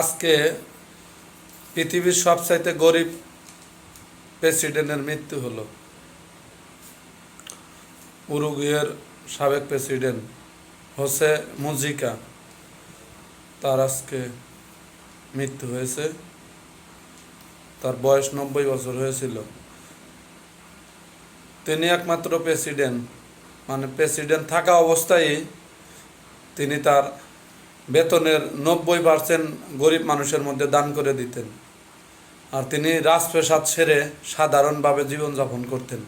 আজকে পৃথিবীর সবচাইতে গরিব প্রেসিডেন্টের মৃত্যু হলো। উরুগুয়ের সাবেক প্রেসিডেন্ট হোসে মুজিকা, তার আজকে মৃত্যু হয়েছে। তার বয়স নব্বই বছর হয়েছিল। তিনি একমাত্র প্রেসিডেন্ট মানে প্রেসিডেন্ট থাকা অবস্থায় তিনি তার বেতনের নব্বই পার্সেন্ট গরিব মানুষের মধ্যে দান করে দিতেন। আর তিনি রাজপ্রাসাদ সেরে সাধারণভাবে জীবনযাপন করতেন।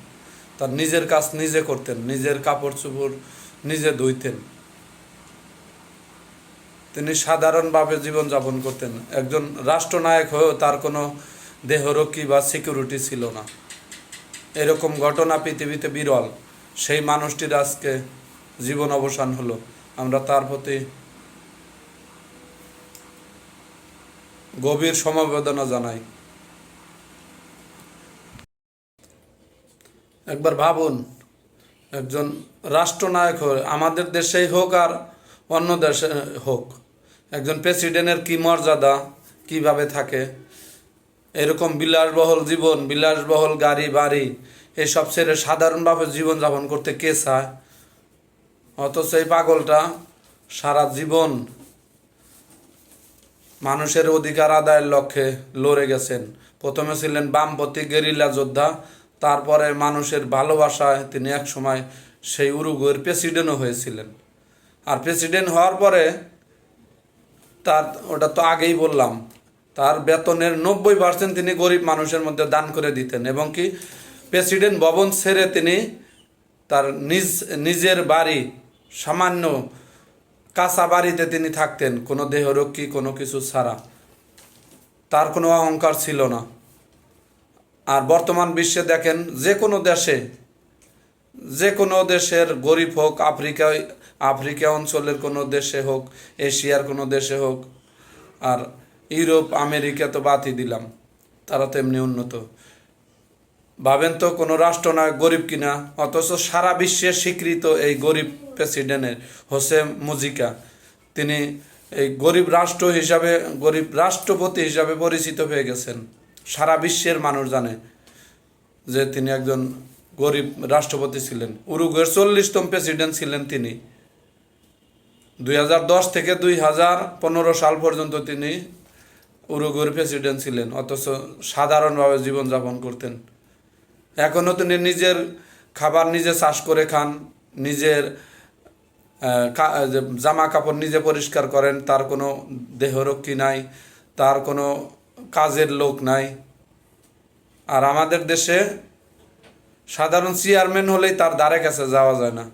তার নিজের কাজ নিজে করতেন, নিজের কাপড় চোপড় নিজে ধুইতেন। তিনি সাধারণভাবে জীবনযাপন করতেন। একজন রাষ্ট্রনায়ক হয়েও তার কোনো দেহরক্ষী বা সিকিউরিটি ছিল না। এরকম ঘটনা পৃথিবীতে বিরল। সেই মানুষটির আজকে জীবন অবসান হলো। আমরা তার প্রতি গভীর সমবেদনা জানাই। একবার ভাবুন, একজন রাষ্ট্রনায়ক হয়ে, আমাদের দেশেই হোক আর অন্য দেশে হোক, একজন প্রেসিডেন্টের কি মর্যাদা, কীভাবে থাকে, এরকম বিলাসবহুল জীবন, বিলাসবহুল গাড়ি, বাড়ি, এসব ছেড়ে সাধারণভাবে জীবনযাপন করতে কে চায়? অথচ এই পাগলটা সারা জীবন মানুষের অধিকার আদায়ের লক্ষ্যে লড়ে গেছেন। প্রথমে ছিলেন বামপন্থী গেরিলা যোদ্ধা, তারপরে মানুষের ভালোবাসায় তিনি একসময় সেই উরুগুয়ের প্রেসিডেন্টও হয়েছিলেন। আর প্রেসিডেন্ট হওয়ার পরে তার, ওটা তো আগেই বললাম, তার বেতনের নব্বই পার্সেন্ট তিনি গরিব মানুষের মধ্যে দান করে দিতেন এবং কি প্রেসিডেন্ট ভবন ছেড়ে তিনি তার নিজ, নিজের বাড়ি সামান্য কাঁচা বাড়িতে তিনি থাকতেন, কোনো দেহরক্ষী, কোনো কিছু ছাড়া। তার কোনো অহংকার ছিল না। আর বর্তমান বিশ্বে দেখেন, যে কোনো দেশে, যে কোনো দেশের গরিব হোক, আফ্রিকায়, আফ্রিকা অঞ্চলের কোনো দেশে হোক, এশিয়ার কোনো দেশে হোক, আর ইউরোপ, আমেরিকা তো বাদই দিলাম, তারা তো এমনি উন্নত। ভাবেন তো কোনো রাষ্ট্রনায়ক গরিব কিনা? অথচ সারা বিশ্বে স্বীকৃত এই গরিব প্রেসিডেন্টের হোসেন মুজিকা। তিনি এই গরিব রাষ্ট্র হিসাবে, গরিব রাষ্ট্রপতি হিসাবে পরিচিত হয়ে গেছেন। সারা বিশ্বের মানুষ জানে যে তিনি একজন গরিব রাষ্ট্রপতি ছিলেন। উরুগুয়ের চল্লিশতম প্রেসিডেন্ট ছিলেন তিনি। দুই হাজার দশ থেকে দুই হাজার পনেরো সাল পর্যন্ত তিনি উরুগুয়ের প্রেসিডেন্ট ছিলেন, অথচ সাধারণভাবে জীবনযাপন করতেন। এখনও তিনি নিজের খাবার নিজে চাষ করে খান, নিজের জামা কাপড় নিজে পরিষ্কার করেন, তার কোনো দেহরক্ষী নাই, তার কোনো কাজের লোক নাই। আর আমাদের দেশে সাধারণ চেয়ারম্যান হলেই তার দ্বারে কাছে যাওয়া যায় না।